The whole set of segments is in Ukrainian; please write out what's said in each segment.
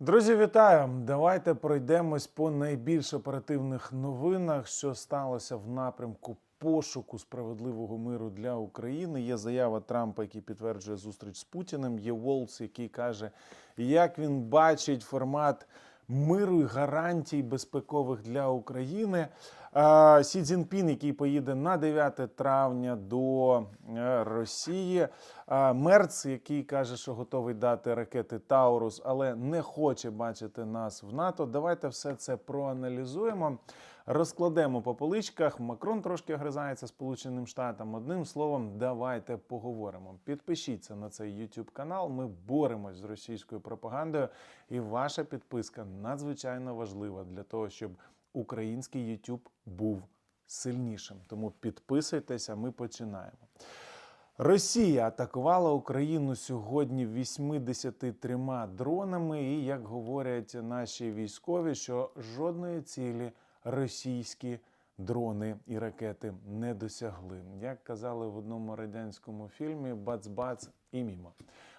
Друзі, вітаю! Давайте пройдемось по найбільш оперативних новинах, що сталося в напрямку пошуку справедливого миру для України. Є заява Трампа, який підтверджує зустріч з Путіним. Є Волц, який каже, як він бачить формат миру і гарантій безпекових для України. Сі Цзіньпін, який поїде на 9 травня до е, Росії. Мерц, який каже, що готовий дати ракети Таурус, але не хоче бачити нас в НАТО. Давайте все це проаналізуємо. Розкладемо по поличках. Макрон трошки огризається Сполученим Штатам. Одним словом, давайте поговоримо. Підпишіться на цей YouTube канал. Ми боремось з російською пропагандою, і ваша підписка надзвичайно важлива для того, щоб український YouTube був сильнішим. Тому підписуйтеся, ми починаємо. Росія атакувала Україну сьогодні 83 дронами, і як говорять наші військові, що жодної цілі російські дрони і ракети не досягли. Як казали в одному радянському фільмі Бац-бац і мімо.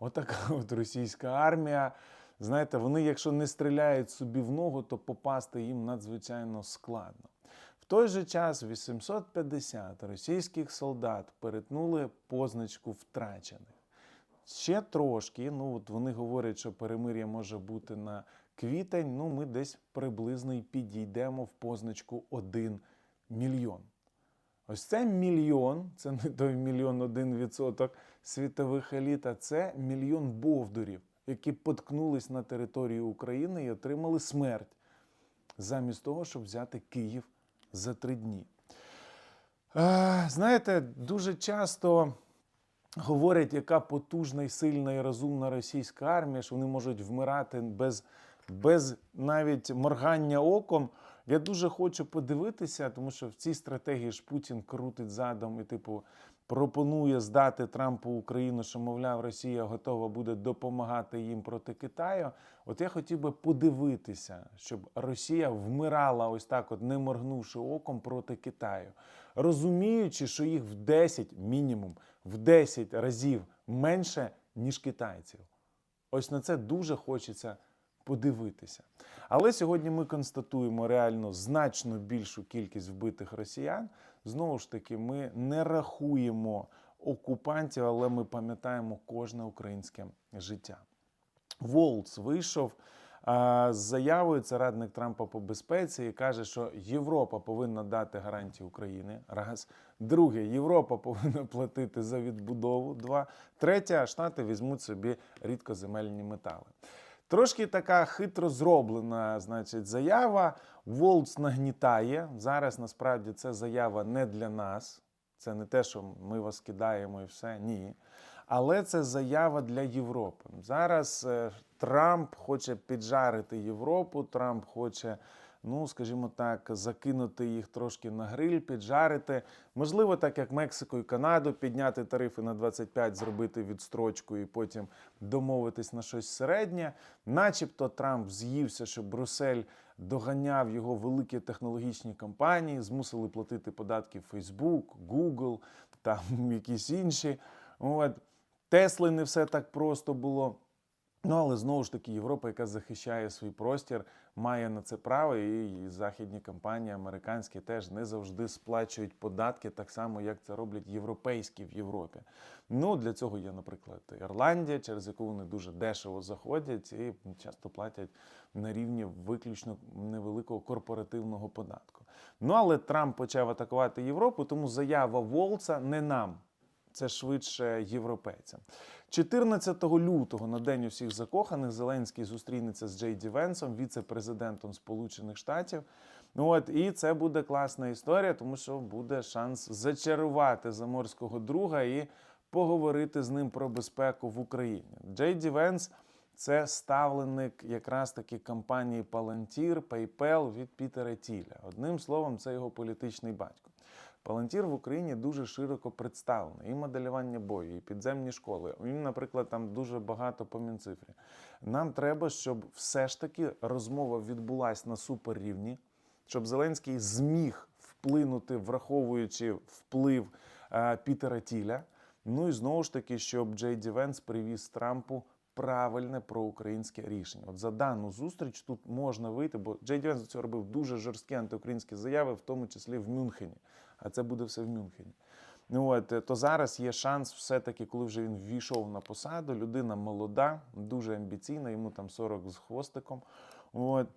Отака от російська армія. Знаєте, вони, якщо не стріляють собі в ногу, то попасти їм надзвичайно складно. В той же час 850 російських солдат перетнули позначку втрачених. Ще трошки, ну от вони говорять, що перемир'я може бути на квітень. Ну, ми десь приблизно і підійдемо в позначку 1 мільйон. Ось це мільйон, це не той мільйон один відсоток світових еліт, а це мільйон бовдурів, які поткнулись на територію України і отримали смерть замість того, щоб взяти Київ за три дні. Е, Знаєте, дуже часто говорять, яка потужна і сильна і розумна російська армія, що вони можуть вмирати без, без навіть моргання оком. Я дуже хочу подивитися, тому що в цій стратегії ж Путін крутить задом і, типу, пропонує здати Трампу Україну, що, мовляв, Росія готова буде допомагати їм проти Китаю. От я хотів би подивитися, щоб Росія вмирала ось так, от не моргнувши оком проти Китаю, розуміючи, що їх в 10 мінімум, в 10 разів менше, ніж китайців. Ось на це дуже хочеться подивитися. Але сьогодні ми констатуємо реально значно більшу кількість вбитих росіян. Знову ж таки, ми не рахуємо окупантів, але ми пам'ятаємо кожне українське життя. Волц вийшов з заявою, це радник Трампа по безпеці, і каже, що Європа повинна дати гарантії України. Раз. Друге, Європа повинна платити за відбудову. Два. Третє, Штати візьмуть собі рідкоземельні метали. Трошки така хитро зроблена, значить, заява. Волц нагнітає. Зараз насправді це заява не для нас. Це не те, що ми вас кидаємо і все. Ні. Але це заява для Європи. Зараз е, Трамп хоче піджарити Європу. Трамп хоче, ну скажімо так, закинути їх трошки на гриль, піджарити. Можливо, так як Мексику і Канаду, підняти тарифи на 25, зробити відстрочку і потім домовитись на щось середнє. Начебто Трамп з'ївся, що Брюссель доганяв його великі технологічні компанії, змусили платити податки Facebook, Google, там якісь інші. От. Тесли не все так просто було. Ну, але знову ж таки, Європа, яка захищає свій простір, має на це право, і західні компанії, американські теж не завжди сплачують податки, так само, як це роблять європейські в Європі. Ну, для цього є, наприклад, Ірландія, через яку вони дуже дешево заходять і часто платять на рівні виключно невеликого корпоративного податку. Ну, але Трамп почав атакувати Європу, тому заява Волца не нам. Це швидше європейцям. 14 лютого на день усіх закоханих Зеленський зустрінеться з Джей Ді Венсом, віце-президентом Сполучених Штатів. Ну от і це буде класна історія, тому що буде шанс зачарувати заморського друга і поговорити з ним про безпеку в Україні. Джей Ді Венс – це ставленик якраз таки компанії Palantir, PayPal від Пітера Тіля. Одним словом, це його політичний батько. Палантір в Україні дуже широко представлений. І моделювання бою, і підземні школи. Він, наприклад, там дуже багато по Мінцифрі. Нам треба, щоб все ж таки розмова відбулася на суперрівні, щоб Зеленський зміг вплинути, враховуючи вплив е, Пітера Тіля. Ну і знову ж таки, щоб Джей Ді Венс привіз Трампу правильне проукраїнське рішення. От за дану зустріч тут можна вийти, бо Джей Ді Венс до цього робив дуже жорсткі антиукраїнські заяви, в тому числі в Мюнхені. А це буде все в Мюнхені. Ну от е, то зараз є шанс, все-таки, коли вже він ввійшов на посаду. Людина молода, дуже амбіційна, йому там 40 з хвостиком. От.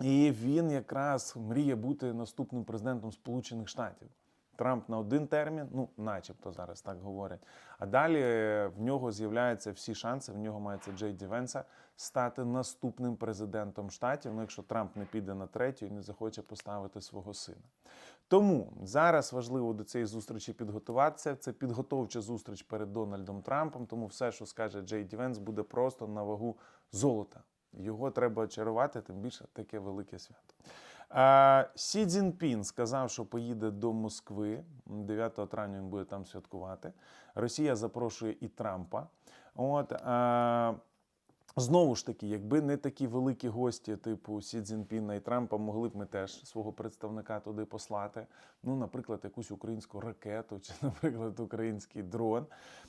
І він якраз мріє бути наступним президентом Сполучених Штатів. Трамп на один термін, ну, начебто зараз так говорять. А далі е, в нього з'являються всі шанси. В нього мається Джей Ді Венса стати наступним президентом штатів. Ну, якщо Трамп не піде на третю і не захоче поставити свого сина. Тому зараз важливо до цієї зустрічі підготуватися. Це підготовча зустріч перед Дональдом Трампом. Тому все, що скаже Джей Ді Венс, буде просто на вагу золота. Його треба очарувати, тим більше таке велике свято. Сі Цзіньпін сказав, що поїде до Москви. 9 травня він буде там святкувати. Росія запрошує і Трампа. От, Знову ж таки, якби не такі великі гості, типу Сі Цзіньпіна і Трампа, могли б ми теж свого представника туди послати. Ну, наприклад, якусь українську ракету чи, наприклад, український дрон.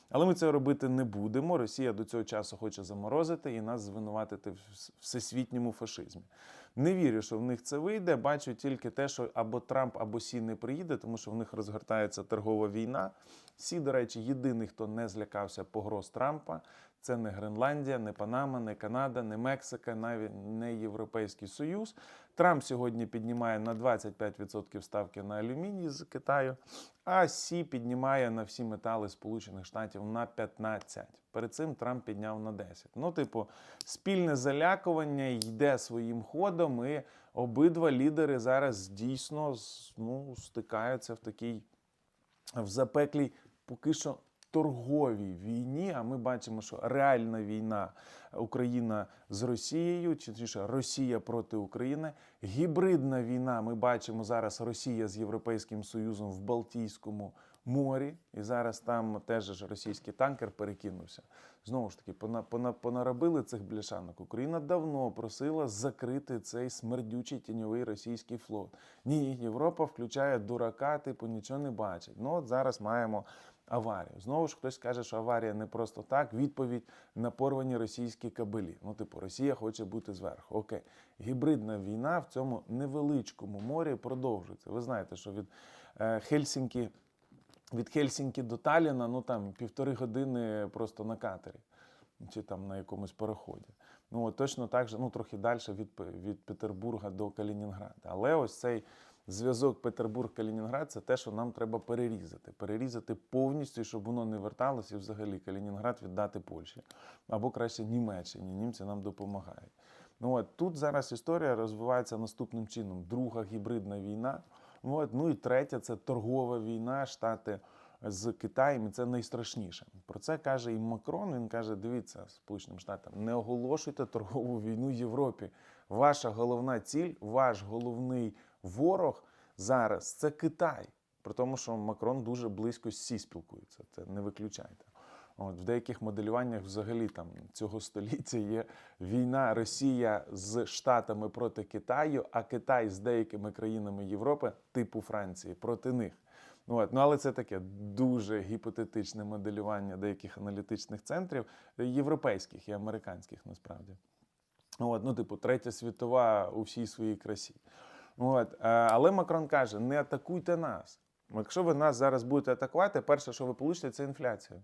Але ми це робити не будемо. Росія до цього часу хоче заморозити і нас звинуватити в всесвітньому фашизмі. Не вірю, що в них це вийде. Бачу тільки те, що або Трамп, або Сі не приїде, тому що в них розгортається торгова війна. Сі, до речі, єдиний, хто не злякався погроз Трампа. Це не Гренландія, не Панама, не Канада, не Мексика, навіть не Європейський Союз. Трамп сьогодні піднімає на 25% ставки на алюміній з Китаю, а Сі піднімає на всі метали Сполучених Штатів на 15%. Перед цим Трамп підняв на 10%. Ну, типу, спільне залякування йде своїм ходом, і обидва лідери зараз дійсно ну, стикаються в такій в запеклій поки що торговій війні. А ми бачимо, що реальна війна Україна з Росією, чи точніше Росія проти України. Гібридна війна. Ми бачимо зараз Росія з Європейським Союзом в Балтійському морі, і зараз там теж російський танкер перекинувся. Знову ж таки, пона, пона, понаробили цих бляшанок. Україна давно просила закрити цей смердючий тіньовий російський флот. Ні, Європа включає дурака, типу нічого не бачить. Ну от зараз маємо аварію. Знову ж хтось каже, що аварія не просто так. Відповідь на порвані російські кабелі. Ну, типу, Росія хоче бути зверху. Окей, гібридна війна в цьому невеличкому морі продовжується. Ви знаєте, що від е, Хельсінкі. Від Хельсінкі до Таліна, ну там півтори години просто на катері чи там на якомусь переході. Ну от точно так же, ну трохи далі від, від Петербурга до Калінінграда. Але ось цей зв'язок Петербург-Калінінград це те, що нам треба перерізати. Перерізати повністю, щоб воно не верталося і взагалі Калінінград віддати Польщі або краще Німеччині. Німці нам допомагають. Ну от тут зараз історія розвивається наступним чином: друга гібридна війна. От, ну і третя це торгова війна Штати з Китаєм. і Це найстрашніше. Про це каже і Макрон. Він каже: дивіться, Сполученим Штатам, не оголошуйте торгову війну Європі. Ваша головна ціль, ваш головний ворог зараз це Китай. При тому, що Макрон дуже близько з Сі спілкується. Це не виключайте. От, В деяких моделюваннях взагалі там цього століття є війна Росія з Штатами проти Китаю, а Китай з деякими країнами Європи, типу Франції, проти них. От. Ну, але це таке дуже гіпотетичне моделювання деяких аналітичних центрів, європейських і американських насправді. От, ну, типу, третя світова у всій своїй красі. От. е, Але Макрон каже: не атакуйте нас. Якщо ви нас зараз будете атакувати, перше, що ви получите, це інфляція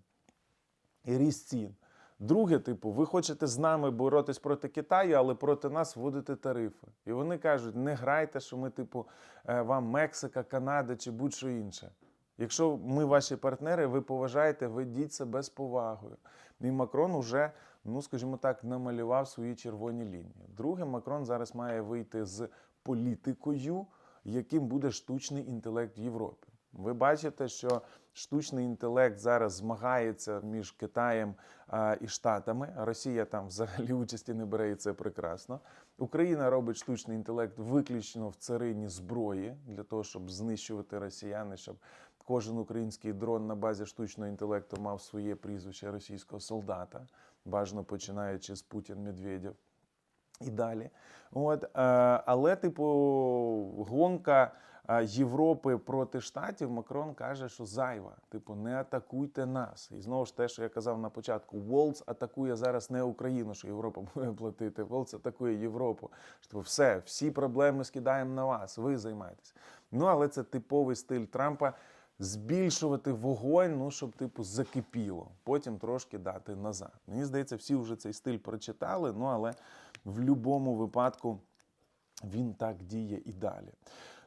і ріст цін. Друге, типу, ви хочете з нами боротись проти Китаю, але проти нас вводити тарифи. І вони кажуть: не грайте, що ми, типу, е, вам Мексика, Канада чи будь-що інше. Якщо ми ваші партнери, ви поважаєте, ведіть себе з повагою. І Макрон уже, ну скажімо так, намалював свої червоні лінії. Друге, Макрон зараз має вийти з політикою, яким буде штучний інтелект в Європі. Ви бачите, що штучний інтелект зараз змагається між Китаєм і Штатами. Росія там взагалі участі не бере, і це прекрасно. Україна робить штучний інтелект виключно в царині зброї для того, щоб знищувати росіяни, щоб кожен український дрон на базі штучного інтелекту мав своє прізвище російського солдата, бажано починаючи з Путін Медведєв. І далі. От, е, але, типу, гонка е, Європи проти штатів Макрон каже, що зайва. Типу, не атакуйте нас. І знову ж те, що я казав на початку, Волц атакує зараз не Україну, що Європа буде платити. Волц атакує Європу. Типу, все, всі проблеми скидаємо на вас. Ви займаєтесь. Ну, але це типовий стиль Трампа. Збільшувати вогонь, ну щоб типу закипіло, потім трошки дати назад. Мені здається, всі вже цей стиль прочитали. Ну але в будь-якому випадку він так діє і далі.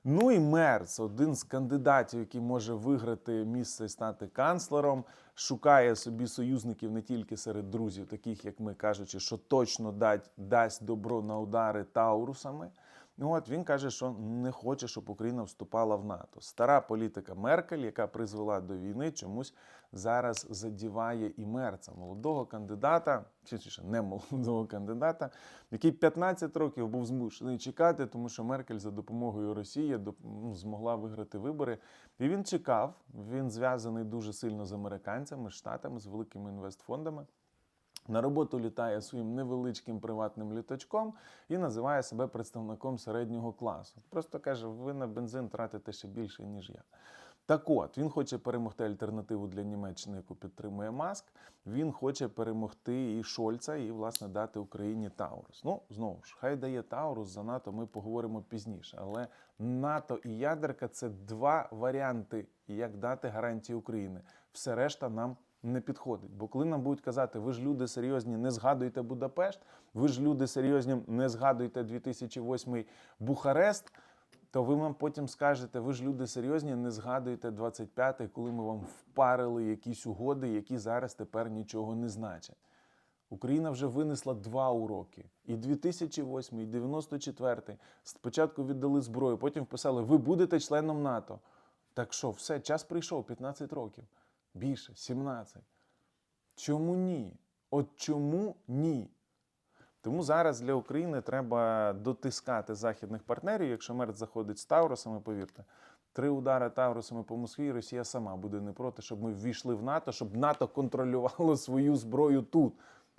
Ну і Мерц, один з кандидатів, який може виграти місце і стати канцлером, шукає собі союзників не тільки серед друзів, таких як ми кажучи, що точно дать, дасть добро на удари таурусами. Ну от він каже, що не хоче, щоб Україна вступала в НАТО. Стара політика Меркель, яка призвела до війни, чомусь зараз задіває і мерца, молодого кандидата, чи ще не молодого кандидата, який 15 років був змушений чекати, тому що Меркель за допомогою Росії ну, змогла виграти вибори. І він чекав. Він зв'язаний дуже сильно з американцями, штатами, з великими інвестфондами. На роботу літає своїм невеличким приватним літачком і називає себе представником середнього класу. Просто каже: ви на бензин тратите ще більше, ніж я. Так от, він хоче перемогти альтернативу для Німеччини, яку підтримує Маск. Він хоче перемогти і Шольца, і, власне, дати Україні Таурус. Ну, знову ж, хай дає Таурус за НАТО, ми поговоримо пізніше. Але НАТО і ядерка це два варіанти, як дати гарантії України. Все решта нам не підходить. Бо коли нам будуть казати, ви ж люди серйозні, не згадуйте Будапешт, ви ж люди серйозні, не згадуйте 2008 Бухарест, то ви нам потім скажете, ви ж люди серйозні, не згадуйте 25-й, коли ми вам впарили якісь угоди, які зараз тепер нічого не значать. Україна вже винесла два уроки. І 2008, і 94. Спочатку віддали зброю, потім вписали, ви будете членом НАТО. Так що, все, час прийшов 15 років. Більше, 17. Чому ні? От чому ні? Тому зараз для України треба дотискати західних партнерів. Якщо Мерц заходить з Таурусами, повірте, три удари Таурусами по Москві, Росія сама буде не проти, щоб ми ввійшли в НАТО, щоб НАТО контролювало свою зброю тут.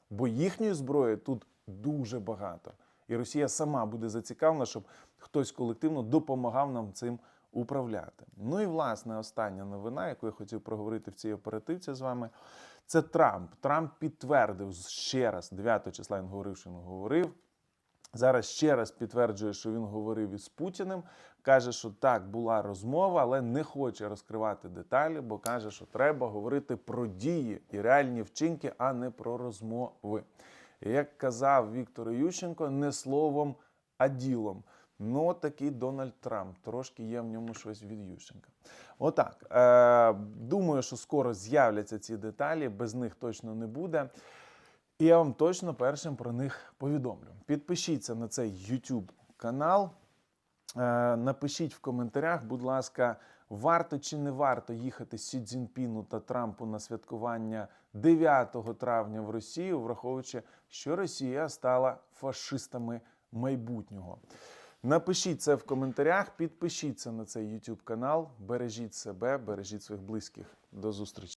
Бо їхньої зброї тут дуже багато. І Росія сама буде зацікавлена, щоб хтось колективно допомагав нам цим управляти. Ну і власне остання новина, яку я хотів проговорити в цій оперативці з вами, це Трамп. Трамп підтвердив ще раз 9 числа. Він говорив, що він говорив. Зараз ще раз підтверджує, що він говорив із Путіним. Каже, що так була розмова, але не хоче розкривати деталі, бо каже, що треба говорити про дії і реальні вчинки, а не про розмови. Як казав Віктор Ющенко, не словом, а ділом. Ну, такий Дональд Трамп. Трошки є в ньому щось від Ющенка. Отак. Е, думаю, що скоро з'являться ці деталі, без них точно не буде. І я вам точно першим про них повідомлю. Підпишіться на цей YouTube канал. Е, Напишіть в коментарях, будь ласка, варто чи не варто їхати Сі Цзіньпіну та Трампу на святкування 9 травня в Росію, враховуючи, що Росія стала фашистами майбутнього. Напишіть це в коментарях, підпишіться на цей YouTube канал, бережіть себе, бережіть своїх близьких. До зустрічі.